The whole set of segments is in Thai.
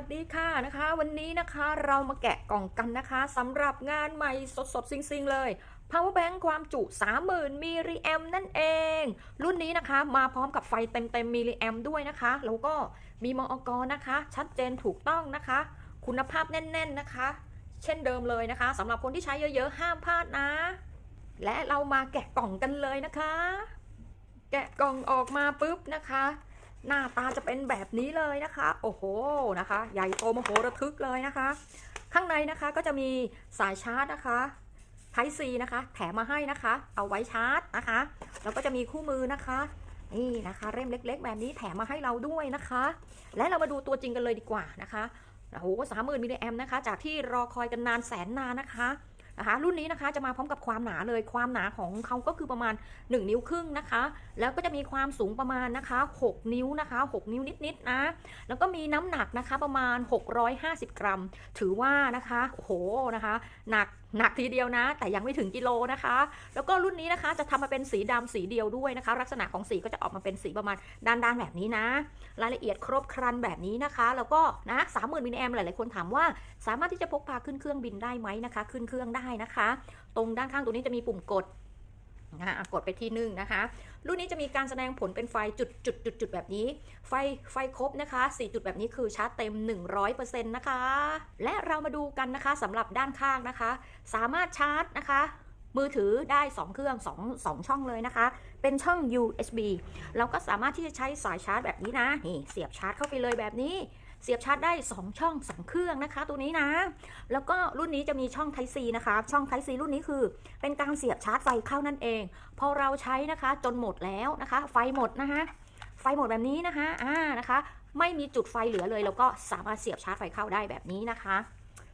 วัสดีค่ะนะคะ วันนี้นะคะเรามาแกะกล่องกันนะคะสำหรับงานใหม่สดๆซิงๆเลย power bank ความจุ 30,000มิลลิแอมนั่นเอง รุ่นนี้นะคะมาพร้อมกับไฟเต็มๆมิลลิแอมด้วยนะคะแล้วก็มีมอกนะคะ ชัดเจนถูกต้องนะคะ คุณภาพแน่น ๆนะคะ เช่นเดิมเลยนะคะสำหรับคนที่ใช้เยอะๆ ห้ามพลาดนะ และเรามาแกะกล่องกันเลยนะคะ แกะกล่องออกมาปุ๊บนะคะ หน้าตาจะเป็นแบบนี้เลยนะคะ โอ้โหนะคะ ใหญ่โตมโหระทึกเลยนะคะ ข้างในนะคะก็จะมีสายชาร์จนะคะไทซีนะคะ แถมมาให้นะคะ เอาไว้ชาร์จนะคะแล้วก็จะมีคู่มือนะคะนี่นะคะ เล่มเล็ก ๆ แบบนี้แถมมาให้เราด้วยนะคะ และเรามาดูตัวจริงกันเลยดีกว่านะคะโอ้โหสามหมื่นมิลลิแอมนะคะ จากที่รอคอยกันนานแสนนานนะคะ นะคะรุ่นนี้นะคะจะมาพร้อมกับความหนาเลยความหนาของเขาก็คือประมาณ 1 นิ้วครึ่งนะคะ แล้วก็จะมีความสูงประมาณนะคะ 6 นิ้วนะคะ 6 นิ้วนิดๆนะแล้วก็มีน้ำหนักนะคะประมาณ 650 กรัม ถือว่านะคะโอ้โหนะคะหนักหนักทีเดียวนะ แต่ยังไม่ถึงกิโลนะคะ แล้วก็รุ่นนี้นะคะจะทำมาเป็นสีดำสีเดียวด้วยนะคะ ลักษณะของสีก็จะออกมาเป็นสีประมาณด้านๆแบบนี้นะ รายละเอียดครบครันแบบนี้นะคะ แล้วก็นะสามหมื่นมิลลิแอมหลายๆคนถามว่า สามารถที่จะพกพาขึ้นเครื่องบินได้ไหมนะคะ ขึ้นเครื่องได้นะคะ ตรงด้านข้างตรงนี้จะมีปุ่มกดนะกดไปที่หนึ่งนะคะ รุ่นนี้จะมีการแสดงผลเป็นไฟจุดจุดจุดจุดแบบนี้ ไฟไฟครบนะคะ 4 จุดแบบนี้คือชาร์จเต็ม 100%นะคะ และเรามาดูกันนะคะสำหรับด้านข้างนะคะ สามารถชาร์จนะคะ มือถือได้ 2 เครื่อง 2 2 ช่องเลยนะคะ เป็นช่อง USB เราก็สามารถที่จะใช้สายชาร์จแบบนี้นะ นี่เสียบชาร์จเข้าไปเลยแบบนี้ เสียบชาร์จได้ 2 ช่อง 2 เครื่องนะคะ ตัวนี้นะ แล้วก็รุ่นนี้จะมีช่อง Type C นะคะ ช่อง Type C รุ่นนี้คือ เป็นการเสียบชาร์จไฟเข้านั่นเอง พอเราใช้นะคะจนหมดแล้วนะคะ ไฟหมดนะคะไฟหมดแบบนี้นะคะอ่านะคะ ไม่มีจุดไฟเหลือเลย แล้วก็สามารถเสียบชาร์จไฟเข้าได้แบบนี้นะคะ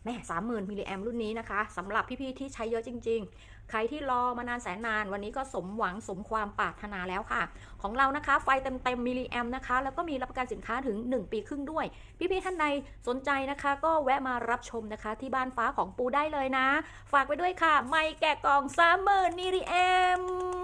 แม่สามหมื่นมิลลิแอมรุ่นนี้นะคะสำหรับพี่ๆที่ใช้เยอะจริง ๆ ใครที่รอมานานแสนนาน วันนี้ก็สมหวังสมความปรารถนาแล้วค่ะ ของเรานะคะไฟเต็มๆมิลลิแอมนะคะ แล้วก็มีรับประกันสินค้าถึง 1 ปีครึ่งด้วย พี่ๆท่านใดสนใจนะคะ ก็แวะมารับชมนะคะ ที่บ้านฟ้าของปูได้เลยนะ ฝากไปด้วยค่ะ ไม่แกะกล่องสามหมื่นมิลลิแอม